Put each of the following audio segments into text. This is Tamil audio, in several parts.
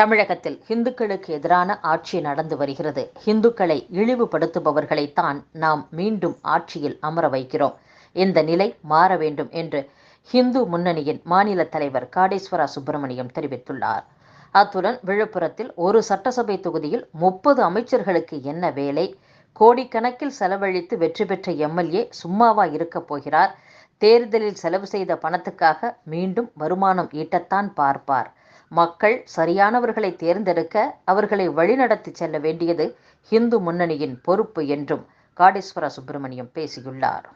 தமிழகத்தில் இந்துக்களுக்கு எதிரான ஆட்சி நடந்து வருகிறது. இந்துக்களை இழிவுபடுத்துபவர்களைத்தான் நாம் மீண்டும் ஆட்சியில் அமர வைக்கிறோம். இந்த நிலை மாற வேண்டும் என்று ஹிந்து முன்னணியின் மாநில தலைவர் காடேஸ்வரா சுப்பிரமணியம் தெரிவித்துள்ளார். அத்துடன் விழுப்புரத்தில் ஒரு சட்டசபை தொகுதியில் முப்பது அமைச்சர்களுக்கு என்ன வேலை? கோடிக்கணக்கில் செலவழித்து வெற்றி பெற்ற எம்எல்ஏ சும்மாவா இருக்கப் போகிறார்? தேர்தலில் செலவு செய்த பணத்துக்காக மீண்டும் வருமானம் ஈட்டத்தான் பார்ப்பார். மக்கள் சரியானவர்களை தேர்ந்தெடுக்க அவர்களை வழிநடத்தி செல்ல வேண்டியது இந்து முன்னணியின் பொறுப்பு என்றும் காடீஸ்வர சுப்பிரமணியம் பேசியுள்ளார்.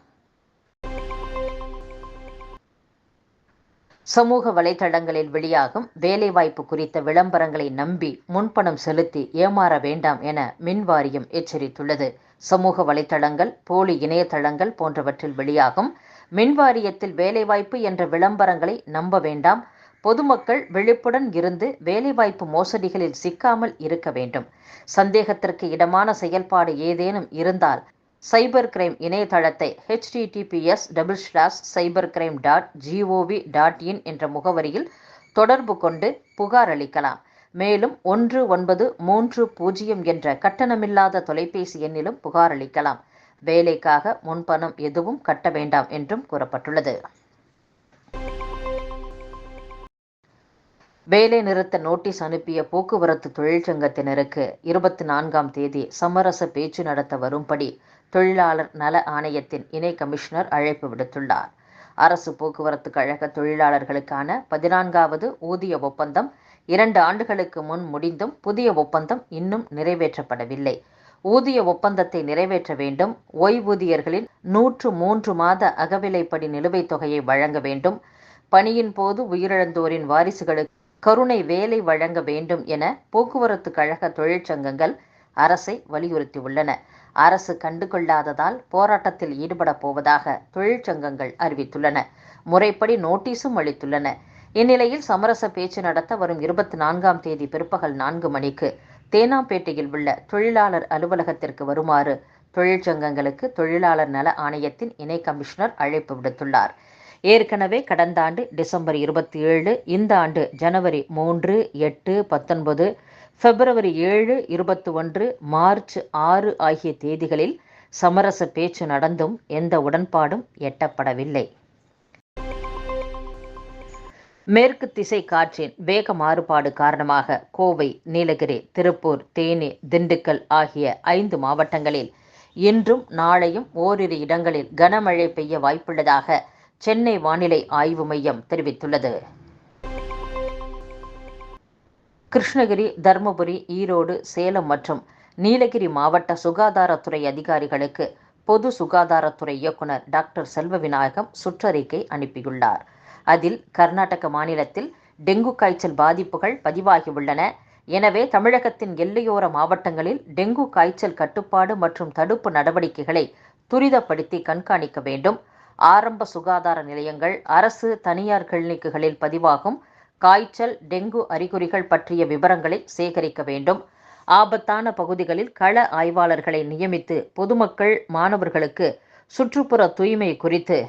சமூக வலைதளங்களில் வெளியாகும் வேலைவாய்ப்பு குறித்த விளம்பரங்களை நம்பி முன்பணம் செலுத்தி ஏமாற வேண்டாம் என மின்வாரியம் எச்சரித்துள்ளது. சமூக வலைதளங்கள் போலி இணையதளங்கள் போன்றவற்றில் வெளியாகும் மின்வாரியத்தில் வேலைவாய்ப்பு என்ற விளம்பரங்களை நம்ப வேண்டாம் பொதுமக்கள் விழிப்புடன் இருந்து வேலைவாய்ப்பு மோசடிகளில் சிக்காமல் இருக்க வேண்டும். சந்தேகத்திற்கு இடமான செயல்பாடு ஏதேனும் இருந்தால் சைபர் கிரைம் இணையதளத்தை HTTPS double slash cyber crime dot gov dot in என்ற முகவரியில் தொடர்பு கொண்டு புகார் அளிக்கலாம். மேலும் ஒன்று ஒன்பது மூன்று பூஜ்ஜியம் என்ற கட்டணமில்லாத தொலைபேசி எண்ணிலும் புகார் அளிக்கலாம். வேலைக்காக முன்பணம் எதுவும் கட்ட வேண்டாம் என்றும் கூறப்பட்டுள்ளது. வேலை நிறுத்த நோட்டீஸ் அனுப்பிய போக்குவரத்து தொழிற்சங்கத்தினருக்கு இருபத்தி நான்காம் தேதி சமரச பேச்சு நடத்த வரும்படி தொழிலாளர் நல ஆணையத்தின் இணை கமிஷனர் அழைப்பு விடுத்துள்ளார். அரசு போக்குவரத்து கழக தொழிலாளர்களுக்கான பதினான்காவது ஊதிய ஒப்பந்தம் இரண்டு ஆண்டுகளுக்கு முன் முடிந்தும் புதிய ஒப்பந்தம் இன்னும் நிறைவேற்றப்படவில்லை. ஊதிய ஒப்பந்தத்தை நிறைவேற்ற வேண்டும். ஓய்வூதியர்களின் நூற்று மூன்று மாத அகவிலைப்படி நிலுவைத் தொகையை வழங்க வேண்டும். பணியின் போது உயிரிழந்தோரின் வாரிசுகளுக்கு கருணை வேலை வழங்க வேண்டும் என போக்குவரத்து கழக தொழிற்சங்கங்கள் அரசை வலியுறுத்தியுள்ளன. அரசு கண்டுகொள்ளாததால் போராட்டத்தில் ஈடுபட போவதாக தொழிற்சங்கங்கள் அறிவித்துள்ளன. முறைப்படி நோட்டீஸும் அளித்துள்ளன. இந்நிலையில் சமரச பேச்சு நடத்த வரும் இருபத்தி நான்காம் தேதி பிற்பகல் நான்கு மணிக்கு தேனாம்பேட்டையில் உள்ள தொழிலாளர் அலுவலகத்திற்கு வருமாறு தொழிற்சங்கங்களுக்கு தொழிலாளர் நல ஆணையத்தின் இணை கமிஷனர் அழைப்பு விடுத்துள்ளார். ஏற்கனவே கடந்த ஆண்டு டிசம்பர் இருபத்தி ஏழு இந்த ஆண்டு ஜனவரி மூன்று எட்டு பத்தொன்பது பிப்ரவரி ஏழு இருபத்தி ஒன்று மார்ச் ஆறு ஆகிய தேதிகளில் சமரச பேச்சு நடந்தும் எந்த உடன்பாடும் எட்டப்படவில்லை. மேற்கு திசை காற்றின் வேக மாறுபாடு காரணமாக கோவை நீலகிரி திருப்பூர் தேனி திண்டுக்கல் ஆகிய ஐந்து மாவட்டங்களில் இன்றும் நாளையும் ஓரிரு இடங்களில் கனமழை பெய்ய வாய்ப்புள்ளதாக சென்னை வானிலை ஆய்வு மையம் தெரிவித்துள்ளது. கிருஷ்ணகிரி தருமபுரி ஈரோடு சேலம் மற்றும் நீலகிரி மாவட்ட சுகாதாரத்துறை அதிகாரிகளுக்கு பொது சுகாதாரத்துறை இயக்குனர் டாக்டர் செல்வ விநாயகம் சுற்றறிக்கை அனுப்பியுள்ளார். அதில் கர்நாடக மாநிலத்தில் டெங்கு காய்ச்சல் பாதிப்புகள் பதிவாகியுள்ளன. எனவே தமிழகத்தின் எல்லையோர மாவட்டங்களில் டெங்கு காய்ச்சல் கட்டுப்பாடு மற்றும் தடுப்பு நடவடிக்கைகளை துரிதப்படுத்தி கண்காணிக்க வேண்டும். ஆரம்ப சுகாதார நிலையங்கள் அரசு தனியார் கிளினிக்குகளில் பதிவாகும் காய்ச்சல் டெங்கு அறிகுறிகள் பற்றிய விவரங்களை சேகரிக்க வேண்டும். ஆபத்தான பகுதிகளில் கள ஆய்வாளர்களை நியமித்து பொதுமக்கள் மாணவர்களுக்கு சுற்றுப்புற தூய்மை குறித்து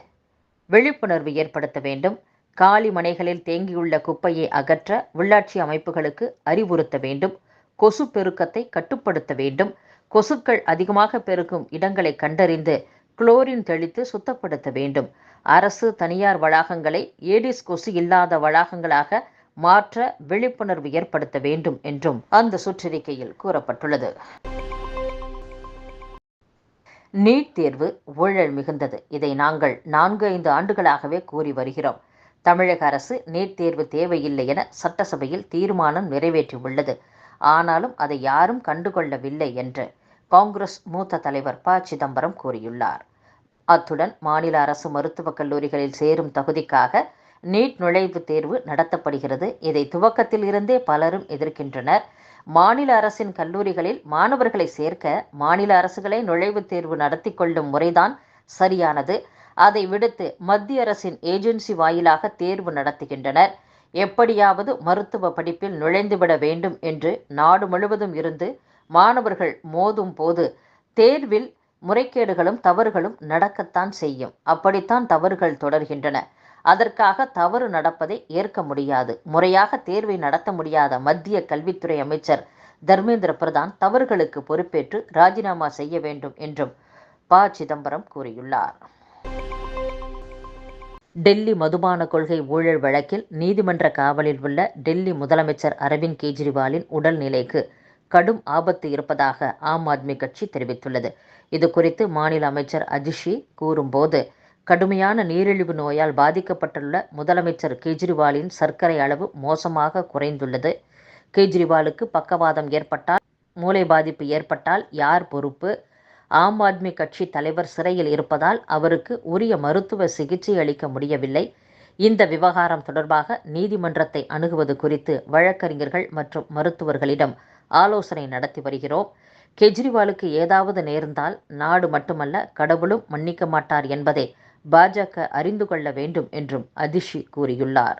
விழிப்புணர்வு ஏற்படுத்த வேண்டும். காலி மனைகளில் தேங்கியுள்ள குப்பையை அகற்ற உள்ளாட்சி அமைப்புகளுக்கு அறிவுறுத்த வேண்டும். கொசு பெருக்கத்தை கட்டுப்படுத்த வேண்டும். கொசுக்கள் அதிகமாக பெருக்கும் இடங்களை கண்டறிந்து குளோரின் தெளித்து சுத்தப்படுத்த வேண்டும். அரசு தனியார் வளாகங்களை ஏடிஸ் கொசு இல்லாத வளாகங்களாக மாற்ற விழிப்புணர்வு ஏற்படுத்த வேண்டும் என்றும் அந்த சுற்றறிக்கையில் கூறப்பட்டுள்ளது. நீட் தேர்வு ஊழல் மிகுந்தது. இதை நாங்கள் நான்கு ஐந்து ஆண்டுகளாகவே கூறி வருகிறோம். தமிழக அரசு நீட் தேர்வு தேவையில்லை என சட்டசபையில் தீர்மானம் நிறைவேற்றியுள்ளது. ஆனாலும் அதை யாரும் கண்டுகொள்ளவில்லை என்று காங்கிரஸ் மூத்த தலைவர் ப. சிதம்பரம் கூறியுள்ளார். அத்துடன் மாநில அரசு மருத்துவக் கல்லூரிகளில் சேரும் தகுதிக்காக நீட் நுழைவுத் தேர்வு நடத்தப்படுகிறது. இதை துவக்கத்தில் இருந்தே பலரும் எதிர்க்கின்றனர். மாநில அரசின் கல்லூரிகளில் மாணவர்களை சேர்க்க மாநில அரசுகளை நுழைவுத் தேர்வு நடத்தி கொள்ளும் முறைதான் சரியானது. அதை விடுத்து மத்திய அரசின் ஏஜென்சி வாயிலாக தேர்வு நடத்துகின்றனர். எப்படியாவது மருத்துவ படிப்பில் நுழைந்துவிட வேண்டும் என்று நாடு முழுவதும் இருந்து மாணவர்கள் மோதும் போது தேர்வில் முறைகேடுகளும் தவறுகளும் நடக்கத்தான் செய்யும். அப்படித்தான் தவறுகள் தொடர்கின்றன. அதற்காக தவறு நடப்பதை ஏற்க முடியாது. முறையாக தேர்வை நடத்த முடியாத மத்திய கல்வித்துறை அமைச்சர் தர்மேந்திர பிரதான் தவறுகளுக்கு பொறுப்பேற்று ராஜினாமா செய்ய வேண்டும் என்றும் ப. சிதம்பரம் கூறியுள்ளார். டெல்லி மதுபான கொள்கை ஊழல் வழக்கில் நீதிமன்ற காவலில் உள்ள டெல்லி முதலமைச்சர் அரவிந்த் கெஜ்ரிவாலின் உடல்நிலைக்கு கடும் ஆபத்து இருப்பதாக ஆம் ஆத்மி கட்சி தெரிவித்துள்ளது. இது குறித்து மாநில அமைச்சர் அஜிஷி கூறும்போது கடுமையான நீரிழிவு நோயால் பாதிக்கப்பட்டுள்ள முதலமைச்சர் கெஜ்ரிவாலின் சர்க்கரை அளவு மோசமாக குறைந்துள்ளது. கெஜ்ரிவாலுக்கு பக்கவாதம் ஏற்பட்டால் மூளை பாதிப்பு ஏற்பட்டால் யார் பொறுப்பு? ஆம் ஆத்மி கட்சி தலைவர் சிறையில் இருப்பதால் அவருக்கு உரிய மருத்துவ சிகிச்சை அளிக்க முடியவில்லை. இந்த விவகாரம் தொடர்பாக நீதிமன்றத்தை அணுகுவது குறித்து வழக்கறிஞர்கள் மற்றும் மருத்துவர்களிடம் ஆலோசனை நடத்தி வருகிறோம். கெஜ்ரிவாலுக்கு ஏதாவது நேர்ந்தால் நாடு மட்டுமல்ல கடவுளும் மன்னிக்க மாட்டார் என்பதை பாஜக அறிந்து கொள்ள வேண்டும் என்றும் அதிஷி கூறியுள்ளார்.